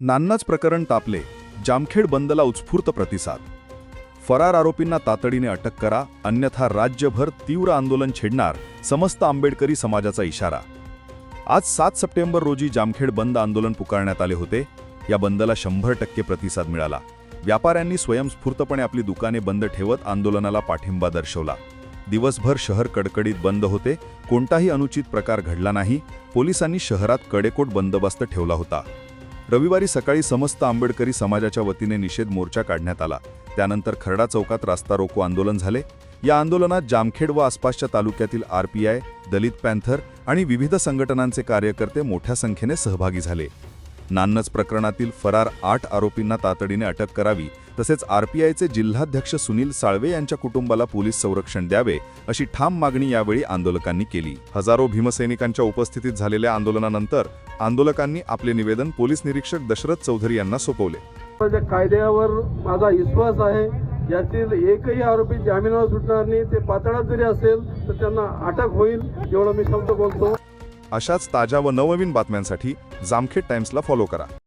नान्नाच प्रकरण तापले जामखेड बंदला उत्स्फूर्त प्रतिसाद. फरार आरोपींना तातडीने अटक करा अन्यथा राज्यभर तीव्र आंदोलन छेडणार समस्त आंबेडकरी समाजाचा इशारा. आज सात सप्टेंबर रोजी जामखेड बंद आंदोलन पुकारण्यात आले होते. या बंदला शंभर टक्के प्रतिसाद मिळाला. व्यापाऱ्यांनी स्वयंस्फूर्तपणे आपली दुकाने बंद ठेवत आंदोलनाला पाठिंबा दर्शवला. दिवसभर शहर कडकडीत बंद होते कोणताही अनुचित प्रकार घडला नाही पोलिसांनी शहरात कडेकोट बंदोबस्त ठेवला होता. रविवारी सकाळी समस्त आंबेडकरी समाजाच्या वतीने निषेध मोर्चा काढण्यात आला. त्यानंतर खरडा चौकात रास्ता रोको आंदोलन झाले. या आंदोलनात जामखेड व आसपासच्या तालुक्यातील आरपीआय दलित पॅन्थर आणि विविध संघटनांचे कार्यकर्ते मोठ्या संख्येने सहभागी झाले. नान्नज प्रकरणातील फरार आठ आरोपींना तातडीने अटक करावी तसेच आरपीआयचे जिल्हाध्यक्ष सुनील साळवे यांच्या कुटुंबाला पोलीस संरक्षण द्यावे अशी ठाम मागणी यावेळी आंदोलकांनी केली. हजारो भीमसैनिकांच्या उपस्थितीत झालेल्या आंदोलनानंतर आंदोलकांनी आपले निवेदन पोलीस निरीक्षक दशरथ चौधरी यांना सोपवले. कायद्यावर माझा विश्वास आहे. यातील एकही आरोपी जामिनावर सुटणार नाही. ते पातळात जरी असेल तर त्यांना अटक होईल एवढा मी शब्द बोलतो. अशाच ताज्या व नवनवीन बातम्यांसाठी जामखेड टाइम्सला फॉलो करा.